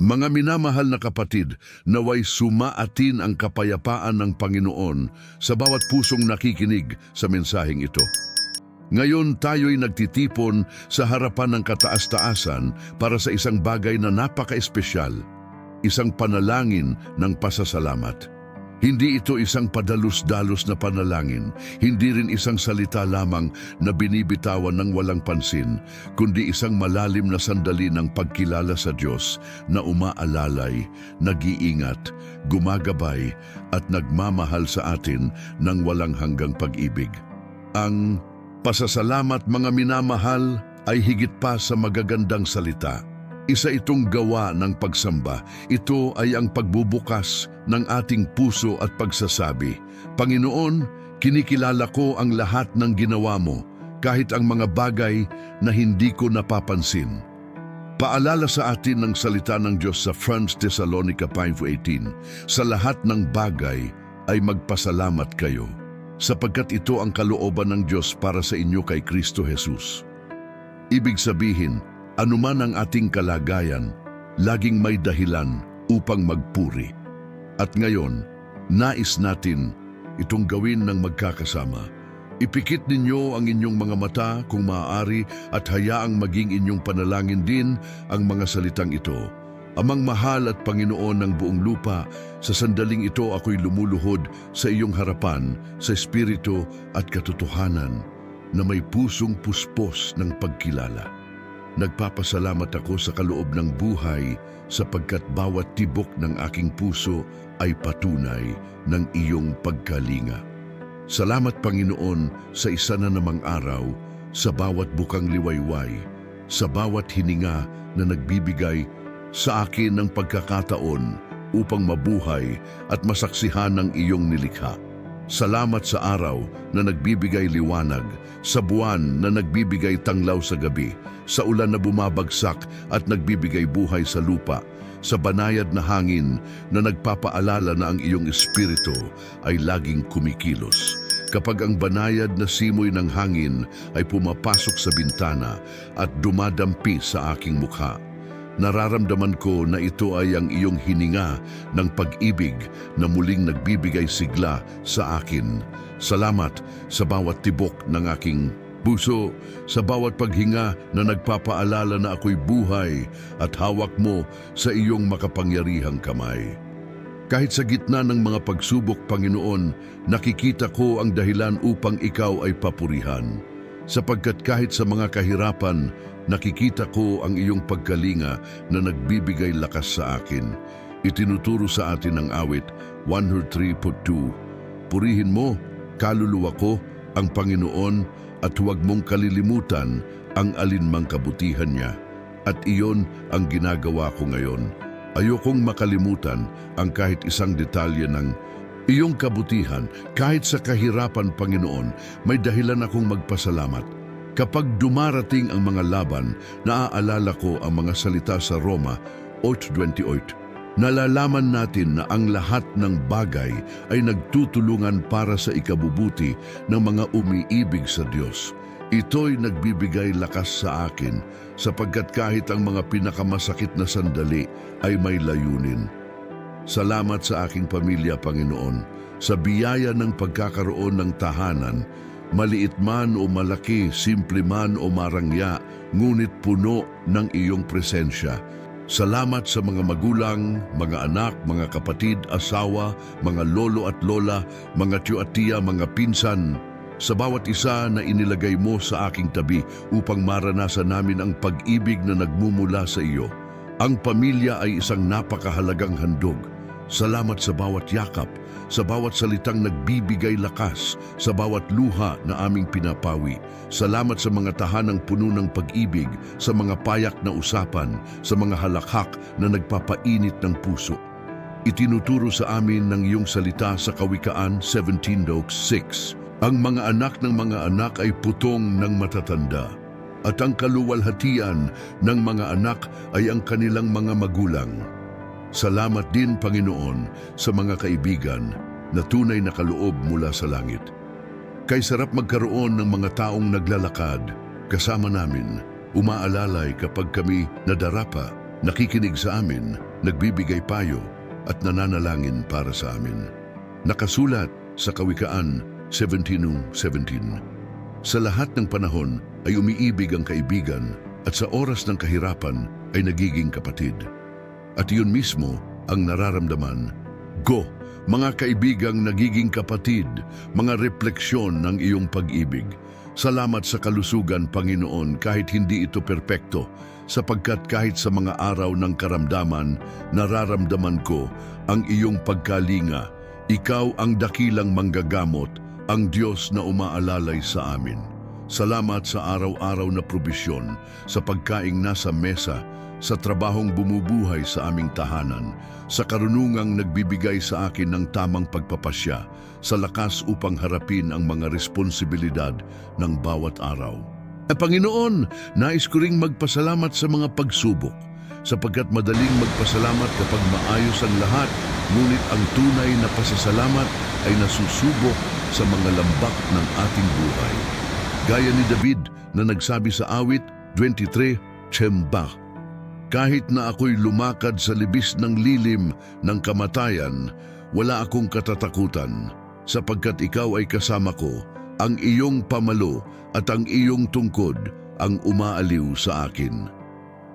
Mga minamahal na kapatid, naway sumaatin ang kapayapaan ng Panginoon sa bawat pusong nakikinig sa mensaheng ito. Ngayon tayo'y nagtitipon sa harapan ng kataas-taasan para sa isang bagay na napaka-espesyal, isang panalangin ng pasasalamat. Hindi ito isang padalos-dalos na panalangin, hindi rin isang salita lamang na binibitawan ng walang pansin, kundi isang malalim na sandali ng pagkilala sa Diyos na umaalalay, nag-iingat, gumagabay at nagmamahal sa atin ng walang hanggang pag-ibig. Ang pasasalamat mga minamahal ay higit pa sa magagandang salita. Isa itong gawa ng pagsamba. Ito ay ang pagbubukas ng ating puso at pagsasabi, Panginoon, kinikilala ko ang lahat ng ginawa mo, kahit ang mga bagay na hindi ko napapansin. Paalala sa atin ng salita ng Diyos sa 1 Thessalonica 5.18, Sa lahat ng bagay ay magpasalamat kayo, sapagkat ito ang kalooban ng Diyos para sa inyo kay Kristo Jesus. Ibig sabihin, anuman ang ating kalagayan, laging may dahilan upang magpuri. At ngayon, nais natin itong gawin ng magkakasama. Ipikit ninyo ang inyong mga mata kung maaari at hayaang maging inyong panalangin din ang mga salitang ito. Amang mahal at Panginoon ng buong lupa, sa sandaling ito ako'y lumuluhod sa iyong harapan, sa espiritu at katotohanan, na may pusong puspos ng pagkilala. Nagpapasalamat ako sa kaloob ng buhay sapagkat bawat tibok ng aking puso ay patunay ng iyong pagkalinga. Salamat Panginoon sa isa na namang araw, sa bawat bukang liwayway, sa bawat hininga na nagbibigay sa akin ng pagkakataon upang mabuhay at masaksihan ng iyong nilikha. Salamat sa araw na nagbibigay liwanag, sa buwan na nagbibigay tanglaw sa gabi, sa ulan na bumabagsak at nagbibigay buhay sa lupa, sa banayad na hangin na nagpapaalala na ang iyong espiritu ay laging kumikilos. Kapag ang banayad na simoy ng hangin ay pumapasok sa bintana at dumadampi sa aking mukha, Nararamdaman ko na ito ay ang iyong hininga ng pag-ibig na muling nagbibigay sigla sa akin. Salamat sa bawat tibok ng aking puso, sa bawat paghinga na nagpapaalala na ako'y buhay at hawak mo sa iyong makapangyarihang kamay. Kahit sa gitna ng mga pagsubok, Panginoon, nakikita ko ang dahilan upang ikaw ay papurihan. Sapagkat kahit sa mga kahirapan, nakikita ko ang iyong pagkalinga na nagbibigay lakas sa akin. Itinuturo sa atin ang awit 103.2 Purihin mo, kaluluwa ko, ang Panginoon at huwag mong kalilimutan ang alinmang kabutihan niya. At iyon ang ginagawa ko ngayon. Ayokong makalimutan ang kahit isang detalye ng iyong kabutihan. Kahit sa kahirapan, Panginoon, may dahilan akong magpasalamat. Kapag dumarating ang mga laban, naaalala ko ang mga salita sa Roma 8.28. Nalalaman natin na ang lahat ng bagay ay nagtutulungan para sa ikabubuti ng mga umiibig sa Diyos. Ito'y nagbibigay lakas sa akin sapagkat kahit ang mga pinakamasakit na sandali ay may layunin. Salamat sa aking pamilya, Panginoon, sa biyaya ng pagkakaroon ng tahanan, maliit man o malaki, simple man o marangya, ngunit puno ng iyong presensya. Salamat sa mga magulang, mga anak, mga kapatid, asawa, mga lolo at lola, mga tiyo at tiya, mga pinsan, sa bawat isa na inilagay mo sa aking tabi upang maranasan namin ang pag-ibig na nagmumula sa iyo. Ang pamilya ay isang napakahalagang handog. Salamat sa bawat yakap, sa bawat salitang nagbibigay lakas, sa bawat luha na aming pinapawi. Salamat sa mga tahanang puno ng pag-ibig, sa mga payak na usapan, sa mga halakhak na nagpapainit ng puso. Itinuturo sa amin ng iyong salita sa Kawikaan 17.6. Ang mga anak ng mga anak ay putong ng matatanda, at ang kaluwalhatian ng mga anak ay ang kanilang mga magulang. Salamat din, Panginoon, sa mga kaibigan na tunay na kaloob mula sa langit. Kay sarap magkaroon ng mga taong naglalakad kasama namin, umaalalay kapag kami nadarapa, nakikinig sa amin, nagbibigay payo at nananalangin para sa amin. Nakasulat sa Kawikaan 17.17 Sa lahat ng panahon ay umiibig ang kaibigan at sa oras ng kahirapan ay nagiging kapatid. At yun mismo ang nararamdaman. Go, mga kaibigang nagiging kapatid, mga refleksyon ng iyong pag-ibig. Salamat sa kalusugan, Panginoon, kahit hindi ito perpekto, sapagkat kahit sa mga araw ng karamdaman, nararamdaman ko ang iyong pagkalinga. Ikaw ang dakilang manggagamot, ang Diyos na umaalalay sa amin. Salamat sa araw-araw na probisyon, sa pagkaing nasa mesa, sa trabahong bumubuhay sa aming tahanan, sa karunungang nagbibigay sa akin ng tamang pagpapasya, sa lakas upang harapin ang mga responsibilidad ng bawat araw. At Panginoon, nais ko ring magpasalamat sa mga pagsubok, sapagkat madaling magpasalamat kapag maayos ang lahat, ngunit ang tunay na pasasalamat ay nasusubok sa mga lambak ng ating buhay. Gaya ni David na nagsabi sa awit 23, Chembah, kahit na ako'y lumakad sa libis ng lilim ng kamatayan, wala akong katatakutan, sapagkat ikaw ay kasama ko, ang iyong pamalo at ang iyong tungkod ang umaaliw sa akin.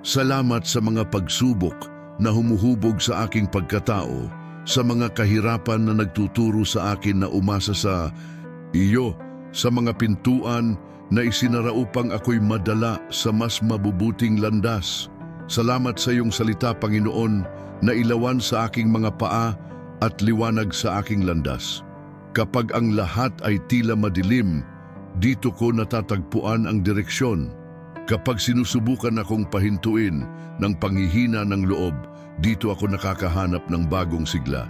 Salamat sa mga pagsubok na humuhubog sa aking pagkatao, sa mga kahirapan na nagtuturo sa akin na umasa sa iyo, sa mga pintuan na isinara upang ako'y madala sa mas mabubuting landas. Salamat sa iyong salita, Panginoon, na ilawan sa aking mga paa at liwanag sa aking landas. Kapag ang lahat ay tila madilim, dito ko natatagpuan ang direksyon. Kapag sinusubukan akong pahintuin ng panghihina ng loob, dito ako nakakahanap ng bagong sigla.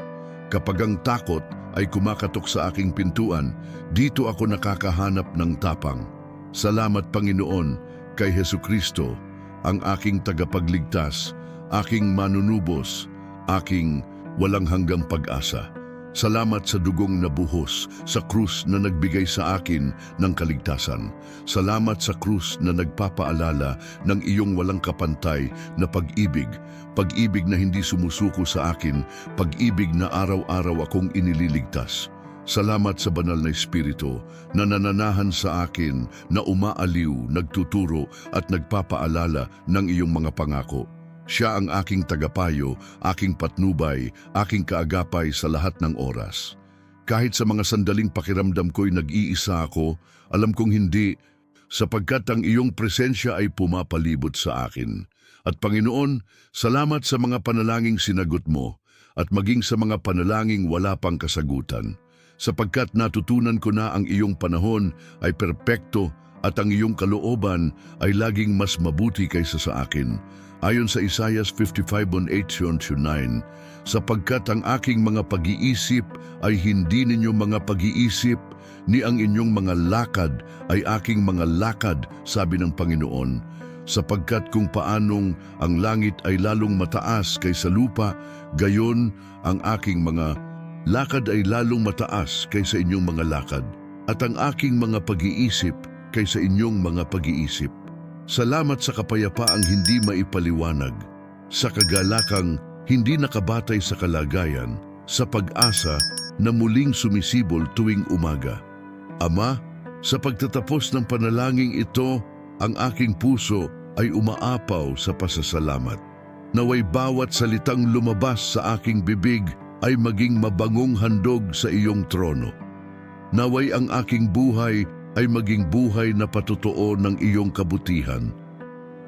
Kapag ang takot ay kumakatok sa aking pintuan, dito ako nakakahanap ng tapang. Salamat Panginoon kay Heso Kristo, ang aking tagapagligtas, aking manunubos, aking walang hanggang pag-asa. Salamat sa dugong nabuhos, sa krus na nagbigay sa akin ng kaligtasan. Salamat sa krus na nagpapaalala ng iyong walang kapantay na pag-ibig, pag-ibig na hindi sumusuko sa akin, pag-ibig na araw-araw akong inililigtas. Salamat sa banal na Espiritu na nananahan sa akin na umaaliw, nagtuturo at nagpapaalala ng iyong mga pangako. Siya ang aking tagapayo, aking patnubay, aking kaagapay sa lahat ng oras. Kahit sa mga sandaling pakiramdam ko'y nag-iisa ako, alam kong hindi, sapagkat ang iyong presensya ay pumapalibot sa akin. At Panginoon, salamat sa mga panalangin sinagot mo, at maging sa mga panalangin wala pang kasagutan sapagkat natutunan ko na ang iyong panahon ay perpekto at ang iyong kalooban ay laging mas mabuti kaysa sa akin. Ayon sa Isaiah 55:8 9, sapagkat ang aking mga pag-iisip ay hindi ninyo mga pag-iisip, ni ang inyong mga lakad ay aking mga lakad, sabi ng Panginoon. Sapagkat kung paanong ang langit ay lalong mataas kaysa lupa, gayon ang aking mga Lakad ay lalong mataas kaysa inyong mga lakad, at ang aking mga pag-iisip kaysa inyong mga pag-iisip. Salamat sa kapayapaang hindi maipaliwanag, sa kagalakang hindi nakabatay sa kalagayan, sa pag-asa na muling sumisibol tuwing umaga. Ama, sa pagtatapos ng panalangin ito, ang aking puso ay umaapaw sa pasasalamat. Naway bawat salitang lumabas sa aking bibig ay maging mabangong handog sa iyong trono. Naway ang aking buhay ay maging buhay na patotoo ng iyong kabutihan.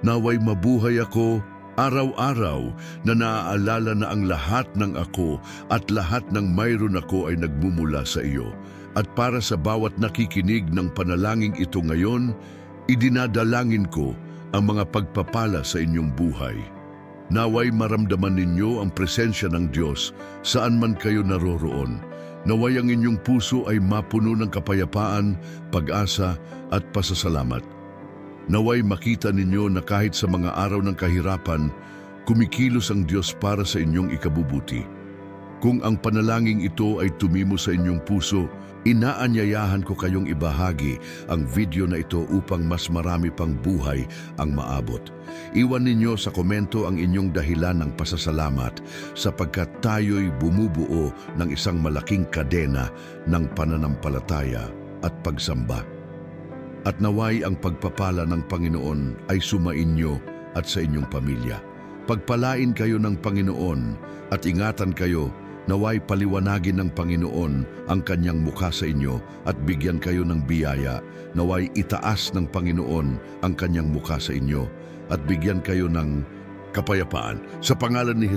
Naway mabuhay ako araw-araw na naaalala na ang lahat ng ako at lahat ng mayroon ako ay nagmumula sa iyo. At para sa bawat nakikinig ng panalangin ito ngayon, idinadalangin ko ang mga pagpapala sa inyong buhay. Naway maramdaman ninyo ang presensya ng Diyos saan man kayo naroroon. Naway ang inyong puso ay mapuno ng kapayapaan, pag-asa at pasasalamat. Naway makita ninyo na kahit sa mga araw ng kahirapan, kumikilos ang Diyos para sa inyong ikabubuti. Kung ang panalangin ito ay tumimo sa inyong puso, inaanyayahan ko kayong ibahagi ang video na ito upang mas marami pang buhay ang maabot. Iwan ninyo sa komento ang inyong dahilan ng pasasalamat sapagkat tayo'y bumubuo ng isang malaking kadena ng pananampalataya at pagsamba. At naway ang pagpapala ng Panginoon ay sumainyo at sa inyong pamilya. Pagpalain kayo ng Panginoon at ingatan kayo naway paliwanagin ng Panginoon ang kanyang mukha sa inyo at bigyan kayo ng biyaya. Naway itaas ng Panginoon ang kanyang mukha sa inyo at bigyan kayo ng kapayapaan. Sa pangalan ni Jesus,